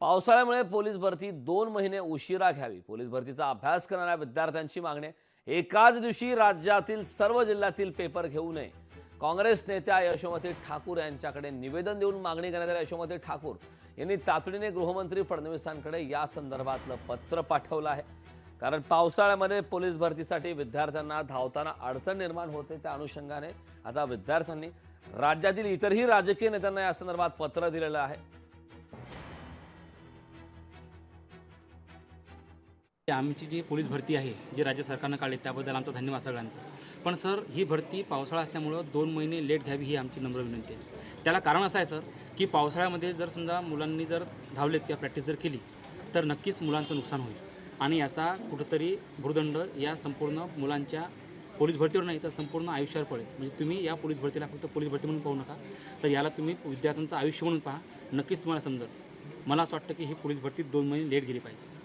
पावसाळ्यामुळे पोलीस भरती दोन महिने उशिरा घ्यावी. पोलीस भरतीचा अभ्यास करणाऱ्या विद्यार्थ्यांची मागणी एकाच दिवशी राज्यातील सर्व जिल्ह्यातील पेपर घेऊ नये. काँग्रेस नेत्या यशोमती ठाकूर यांच्याकडे निवेदन देऊन मागणी करण्यात आली. यशोमती ठाकूर यांनी तातडीने गृहमंत्री फडणवीसांकडे या संदर्भातलं पत्र पाठवलं आहे. कारण पावसाळ्यामध्ये पोलीस भरतीसाठी विद्यार्थ्यांना धावताना अडचण निर्माण होते त्या अनुषंगाने आता विद्यार्थ्यांनी राज्यातील इतरही राजकीय नेत्यांना या संदर्भात पत्र दिलेलं आहे. आमची जी पोलीस भरती आहे जी राज्य सरकारनं काढली त्याबद्दल आमचा धन्यवाद सगळ्यांचा. पण सर ही भरती पावसाळा असल्यामुळं दोन महिने लेट घ्यावी ही आमची नम्र विनंती आहे. त्याला कारण असं आहे सर की पावसाळ्यामध्ये जर समजा मुलांनी जर धावलेत किंवा प्रॅक्टिस जर केली तर नक्कीच मुलांचं नुकसान होईल. आणि याचा कुठंतरी भूदंड या संपूर्ण मुलांच्या पोलीस भरतीवर नाही तर संपूर्ण आयुष्यावर पडेल. म्हणजे तुम्ही या पोलीस भरतीला फक्त पोलीस भरती म्हणून पाहू नका तर याला तुम्ही विद्यार्थ्यांचं आयुष्य म्हणून पहा. नक्कीच तुम्हाला समजेल. मला असं वाटतं की ही पोलीस भरती दोन महिने लेट गेली पाहिजे.